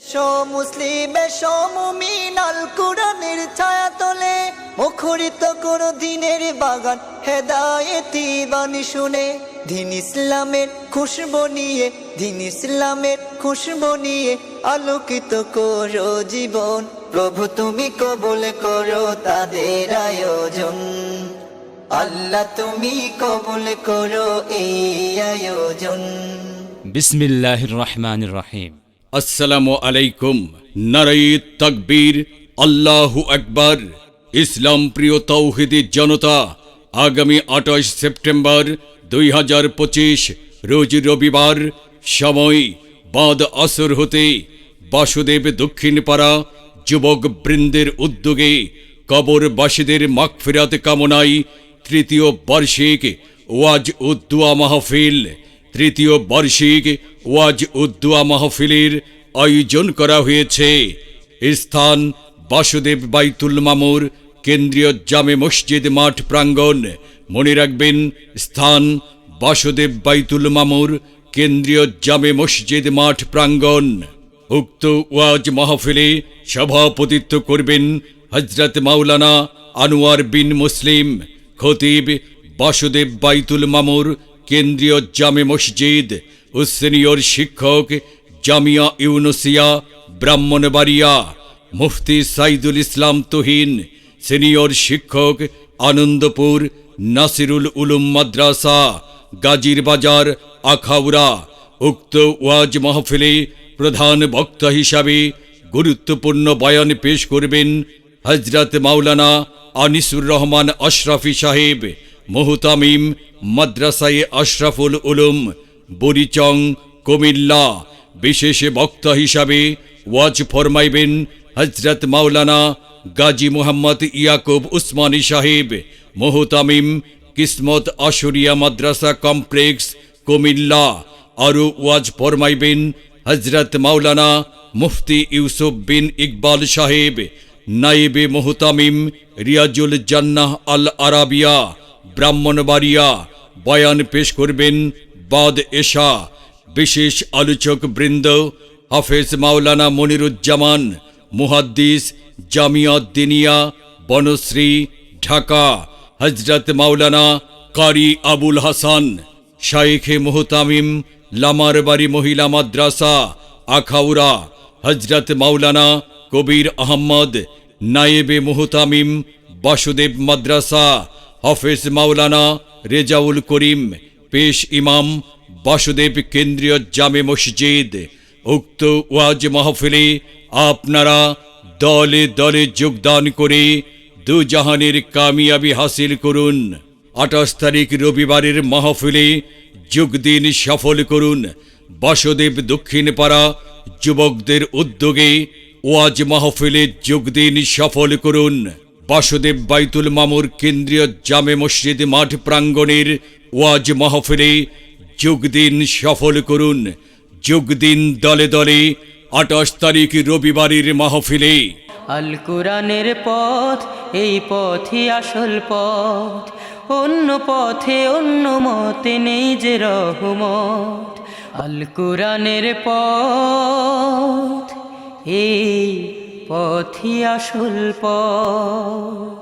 এসো মুসলিম, এসো মুমিন, আল ছায়া তলে মুখরিত করো দিনের বাগান, হেদায়েতি বাণী শুনে। দিন ইসলামের খুশবু নিয়ে, দিন ইসলামের খুশবু নিয়ে আলোকিত করো জীবন। প্রভু তুমি কবুল করো তাদের আয়োজন। আল্লাহ তুমি কবুল করো এই আয়োজন। বিসমিল্লাহির রহমানির রহিম। আসসালামু আলাইকুম। নারাই তাকবীর, আল্লাহু আকবার। ইসলাম প্রিয় তৌহিদি জনতা, আগামী আঠাশ সেপ্টেম্বর দুই হাজার পঁচিশ, রোজ রবিবার, সময় বাদ আসর হতে বাসুদেব দক্ষিণপাড়া যুবক বৃন্দের উদ্যোগে কবরবাসীদের মাগফিরাত কামনায় তৃতীয় বার্ষিক ওয়াজ উদ্দুয়া মাহফিল, তৃতীয় বার্ষিক ওয়াজ উদ্দুয়া মাহফিলের আয়োজন করা হয়েছে। স্থান বাসুদেব বাইতুল মামুর, কেন্দ্রীয় জামে মসজিদ মাঠ প্রাঙ্গণ। মনে রাখবেন, স্থান বাসুদেব বাইতুল মামুর, কেন্দ্রীয় জামে মসজিদ মাঠ প্রাঙ্গণ। উক্ত ওয়াজ মাহফিলে সভাপতিত্ব করবেন হজরত মাওলানা আনোয়ার বিন মুসলিম, খতিব বাসুদেব বাইতুল মামুর, কেন্দ্রীয় জামে মসজিদ ও সিনিয়র শিক্ষক জামিয়া ইউনুসিয়া ব্রাহ্মণবাড়িয়া মুফতি সাইদুল ইসলাম তুহিন, সিনিয়র শিক্ষক আনন্দপুর, নাসিরুল উলুম মাদ্রাসা, গাজীর বাজার, আখাউড়া, উক্ত ওয়াজ মাহফিলে প্রধান বক্তা হিসাবে গুরুত্বপূর্ণ বয়ান পেশ করবেন হজরত মাওলানা আনিসুর রহমান আশরাফি সাহেব, মোহতামিম মাদ্রাসায়ে আশরাফুল উলুম বরিচং কুমিল্লা। বিশেষ বক্তা হিসাবে ওয়াজ ফরমাইবেন হজরত মাওলানা গাজী মোহাম্মদ ইয়াকুব উসমানী সাহেব, মোহতামিম কিসমত আশুরিয়া মাদ্রাসা কমপ্লেক্স, কুমিল্লা। আরও ওয়াজ ফরমাইবেন হজরত মাওলানা মুফতি ইউসুফ বিন ইকবাল সাহেব নাইবে মোহতামিম রিয়াজুল জান্নাহ আল আরাবিয়া ব্রাহ্মণবাড়িয়া। বয়ান পেশ করবেন বাদ এশা, বিশেষ আলোচক বৃন্দ, হাফেজ মাওলানা মনিরুজ্জামান, মুহাদ্দিস জামিয়া দিনিয়া বনশ্রী, ঢাকা হজরত মাওলানা কারি আবুল হাসান শাইখে মোহতামিম, লামারবাড়ি মহিলা মাদ্রাসা আখাউরা হজরত মাওলানা কবির আহম্মদ নায়েবে মোহতামিম, বাসুদেব মাদ্রাসা, হাফেজ মাওলানা রেজাউল করিম পেশ ইমাম বাসুদেব কেন্দ্রীয় জামে মসজিদ। উক্ত ওয়াজ মাহফিলে আপনারা দলে দলে যোগদান করে দুজাহানের কামিয়াবি হাসিল করুন। আঠাশ তারিখ রবিবারের মাহফিলে যোগ দিন সফল করুন। বাসুদেব দক্ষিণপাড়া যুবকদের উদ্যোগে ওয়াজ মাহফিলে যোগ দিন সফল করুন। বাসুদেব বাইতুল মামুর কেন্দ্রীয় জামে মসজিদ মাঠ প্রাঙ্গণের ওয়াজ মাহফিলে যোগ দিন সফল করুন। যোগ দিন দলে দলে আঠাশ তারিখ রবিবারের মাহফিলে। আল কোরআনের পথ, এই পথই আসল পথ। অন্য পথে অন্য মতে নেই যে রহমত। আল কোরআনের পথ, এই পথই আসল পথ।